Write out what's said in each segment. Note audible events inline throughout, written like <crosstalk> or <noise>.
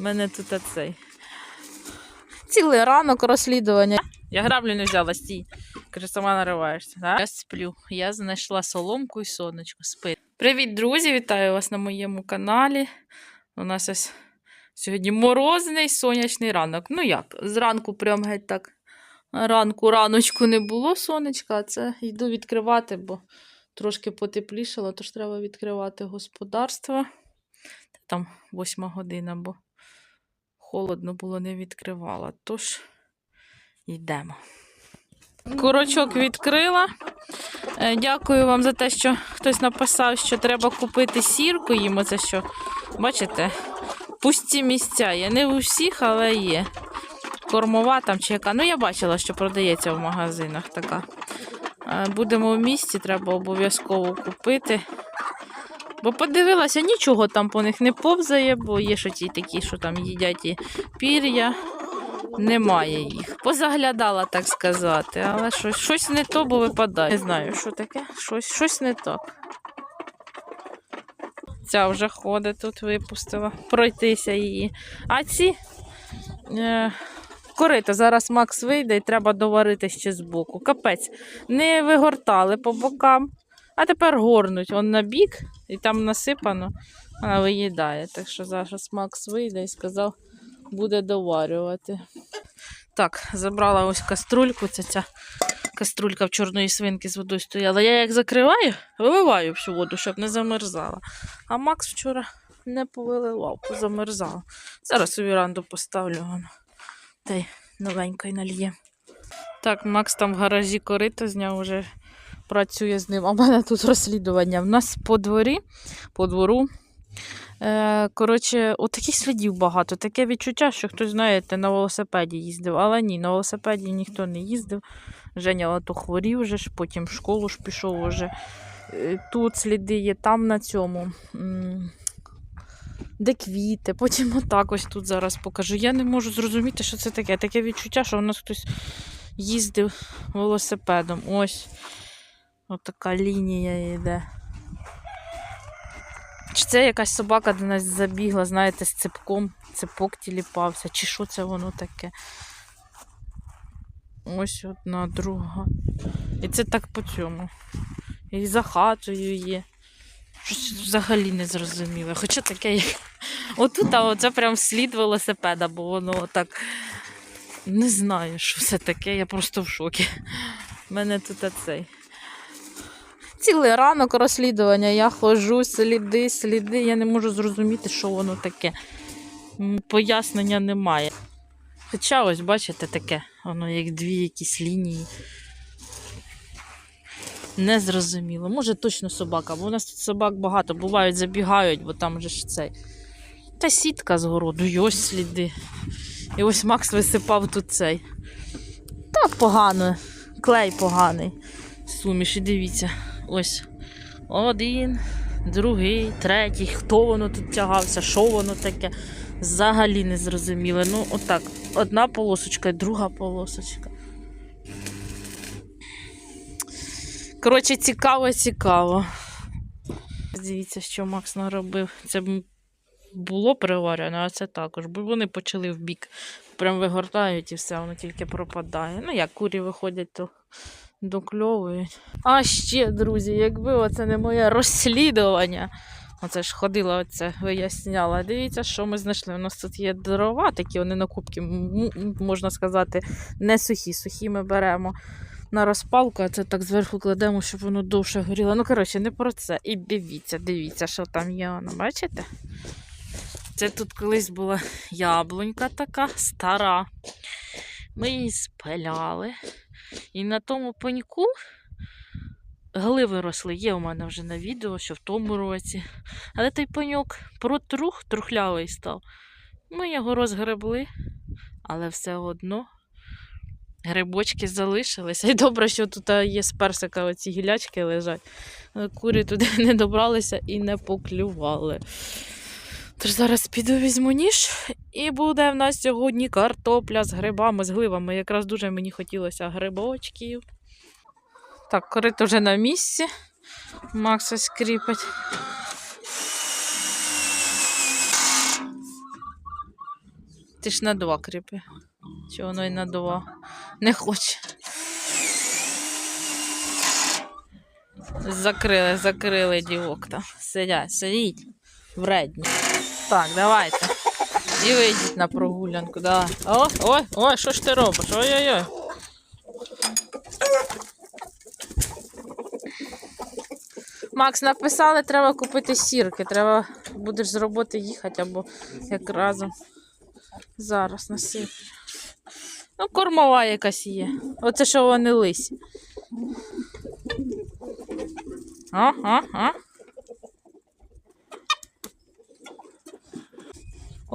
У мене тут оцей. Цілий ранок розслідування. Я граблю не взяла, стій. Каже, сама нариваєшся. Да? Я сплю. Я знайшла соломку і сонечко. Спи. Привіт, друзі! Вітаю вас на моєму каналі. У нас ось сьогодні морозний сонячний ранок. Ну як, зранку прям геть так. Ранку, раночку не було сонечка, а це йду відкривати, бо трошки потеплішало, тож треба відкривати господарство. Там восьма година, бо холодно було, не відкривала. Тож йдемо. Курочок відкрила. Е, Дякую вам за те, що хтось написав, що треба купити сірку їм. Оце що, бачите, пусті місця. Є не у всіх, але є. Кормова там чи яка. Ну, я бачила, що продається в магазинах така. Е, Будемо в місті, треба обов'язково купити. Бо подивилася, нічого там по них не повзає, бо є що ті такі, що там їдять і пір'я. Немає їх. Позаглядала, так сказати, але щось, щось не то, бо випадає. Не знаю, що таке, щось, щось не так. Ця вже ходить тут, випустила. Пройтися її. А ці е, корита, зараз Макс вийде і треба доварити ще збоку. Капець. Не вигортали по бокам, а тепер горнуть. Он на бік і там насипано, вона виїдає. Так що зараз Макс вийде і сказав, буде доварювати. Так, забрала ось каструльку. Це ця каструлька в чорної свинки з водою стояла. Я як закриваю, виливаю всю воду, щоб не замерзала. А Макс вчора не повиливав, позамерзала. Зараз у віранду поставлю воно. Та й новенький нальє. Так, Макс там в гаражі корито зняв уже працює з ним. А в мене тут розслідування. В нас по дворі, по двору. Е, коротше, от слідів багато. Таке відчуття, що хтось, знаєте, на велосипеді їздив. Але ні, на велосипеді ніхто не їздив. Женя то хворів вже ж, потім в школу ж пішов уже. Е, Тут сліди є, там на цьому. Де квіти, потім отак ось тут зараз покажу. Я не можу зрозуміти, що це таке. Таке відчуття, що у нас хтось їздив велосипедом. Ось. Отака лінія йде. Чи це якась собака до нас забігла, знаєте, з цепком, цепок тіліпався, чи що це воно таке? Ось одна, друга. І це так по цьому. І за хатою є. Щось взагалі не зрозуміло. Хоча таке. Отут, а оце прям слід велосипеда, бо воно отак. Не знаю, що це таке, я просто в шокі. У мене тут оцей. Цілий ранок розслідування. Я ходжу, сліди, сліди. Я не можу зрозуміти, що воно таке. Пояснення немає. Хоча ось, бачите, таке, воно як дві якісь лінії. Не зрозуміло. Може точно собака, бо у нас тут собак багато, бувають, забігають, бо там же ж цей. Та сітка з городу, і ось сліди. І ось Макс висипав тут цей. Та погано, клей поганий. Суміш, і дивіться. Ось один, другий, третій. Хто воно тут тягався, що воно таке? Взагалі не зрозуміло. Ну, отак. Одна полосочка і друга полосочка. Коротше, цікаво, цікаво. Дивіться, що Макс наробив. Це було приварено, а це також. Бо вони почали в бік. Прям вигортають і все, воно тільки пропадає. Ну, як курі виходять, то докльовують. А ще, друзі, якби оце не моє розслідування. Оце ж ходила, оце виясняла. Дивіться, що ми знайшли. У нас тут є дрова, такі вони на кубки, можна сказати, не сухі. Сухі ми беремо на розпалку, а це так зверху кладемо, щоб воно довше горіло. Ну, коротше, не про це. І дивіться, дивіться, що там є. Воно, бачите? Це тут колись була яблунька така стара. Ми її спиляли. І на тому пеньку гливи росли. Є у мене вже на відео, що в тому році. Але той пеньок протрух, трухлявий став. Ми його розгребли, але все одно грибочки залишилися. <laughs> І добре, що тут є з персика оці гілячки лежать. Курі туди <laughs> не добралися і не поклювали. Тож зараз піду візьму ніж, і буде в нас сьогодні картопля з грибами, з гливами. Якраз дуже мені хотілося грибочків. Так, корито вже на місці. Макс ось кріпить. Ти ж на два кріпи. Чи воно й на два? Не хоче. Закрили, закрили дівок там. Сидять, сидіть. Вредні. Так, давайте. І вийдіть на прогулянку, давай. О, ой, ой, що ж ти робиш? Ой-ой-ой. Макс, написали, треба купити сірки. Треба будеш з роботи їхати або як разом. Зараз насиплю. Ну, кормова якась є. Оце що вони лисі. А, а, а.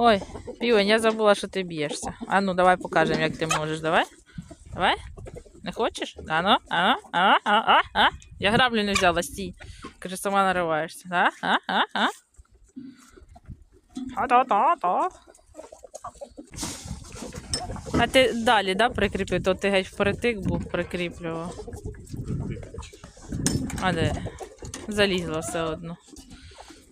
Ой, півень, я забула, що ти б'єшся. А ну, давай покажемо, як ти можеш. Давай. Давай. Не хочеш? А ну, а ну, а, а, а, а. Я граблю не взяла, стій. Каже, сама нариваєшся. Да? А, а, а. А-та-та-та. А ти далі, да, прикріпив? То ти геть впритик був прикріплював. А де? Залізла все одно.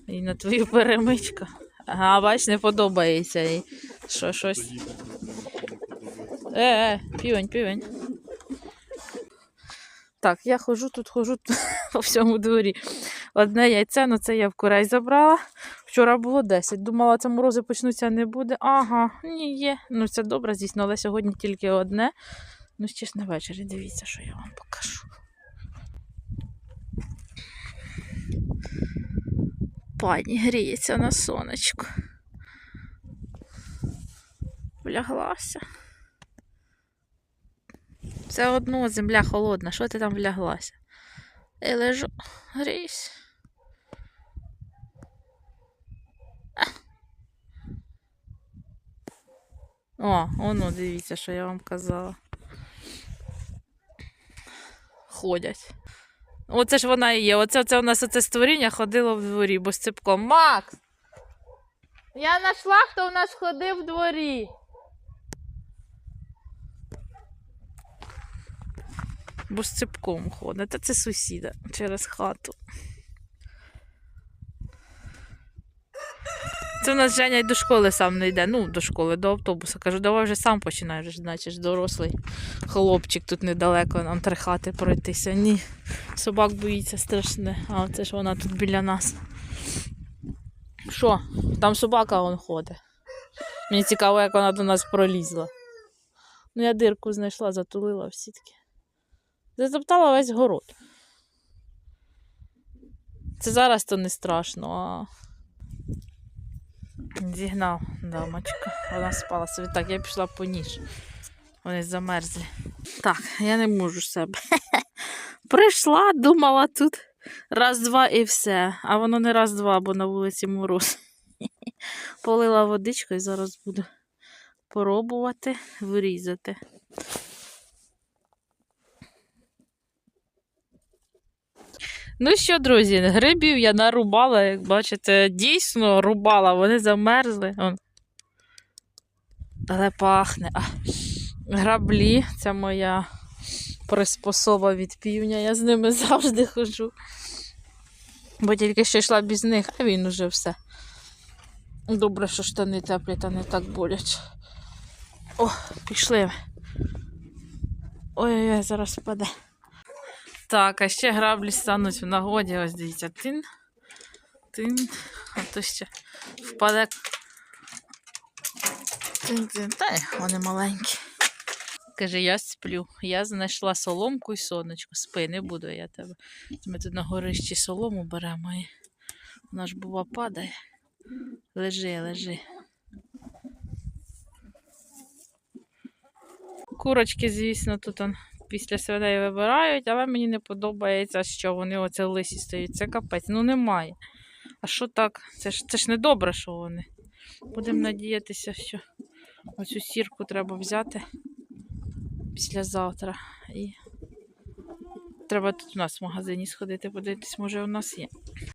І на твою перемичку. Ага, бач, не подобається їй. Що, щось. Е, е, півень, півень. Так, я ходжу тут, ходжу тут <laughs> по всьому дворі. Одне яйце, ну це я в курей забрала. Вчора було 10. Думала, це морози почнуться, не буде. Ага, ні, є. Ну це добре, звісно, але сьогодні тільки одне. Ну, ще ж на вечорі, дивіться, що я вам покажу. Пані гріється на сонечку. Вляглася. Все одно земля холодна. Що ти там вляглася? Я лежу, гріюсь. О, воно, дивіться, що я вам казала. Ходять. Оце ж вона і є. Оце, це у нас оце створіння ходило в дворі, бо з ципком. Макс! Я знайшла, хто у нас ходив в дворі. Бо з ципком ходить. Та це сусіда через хату. Це у нас Женя й до школи сам не йде. Ну, до школи, до автобуса. Кажу, давай вже сам починаєш, значить, дорослий хлопчик тут недалеко нам три хати пройтися. Ні. Собак боїться страшне. А це ж вона тут біля нас. Що? Там собака вон ходить. Мені цікаво, як вона до нас пролізла. Ну, я дирку знайшла, затулила в сітки. Затоптала весь город. Це зараз то не страшно, а. Зігнав дамочка. Вона спала собі. Так, я пішла по ніж. Вони замерзли. Так, я не можу себе. <laughs> Прийшла, думала тут раз-два і все. А воно не раз-два, бо на вулиці мороз. <laughs> Полила водичку і зараз буду пробувати вирізати. Ну що, друзі, грибів я нарубала, як бачите, дійсно рубала, вони замерзли. Вон. Але пахне. А, граблі це моя приспособа від півня. Я з ними завжди ходжу. Бо тільки що йшла без них, а він уже все. Добре, що штани теплі та не так болять. О, пішли. Ой-ой-ой, зараз впаде. Так, а ще граблі стануть в нагоді. Ось дивіться, тин, тин, а то ще впаде. Тин, тин. Та вони маленькі. Каже, я сплю. Я знайшла соломку і сонечко. Спи, не буду я тебе. Ми тут на горищі солому беремо і вона ж бува падає. Лежи, лежи. Курочки, звісно, тут он після свиней вибирають, але мені не подобається, що вони оце лисі стають. Це капець. Ну немає. А що так? Це ж, це ж не добре, що вони. Будемо надіятися, що оцю сірку треба взяти післязавтра. І треба тут у нас в магазині сходити, подивитись, може у нас є.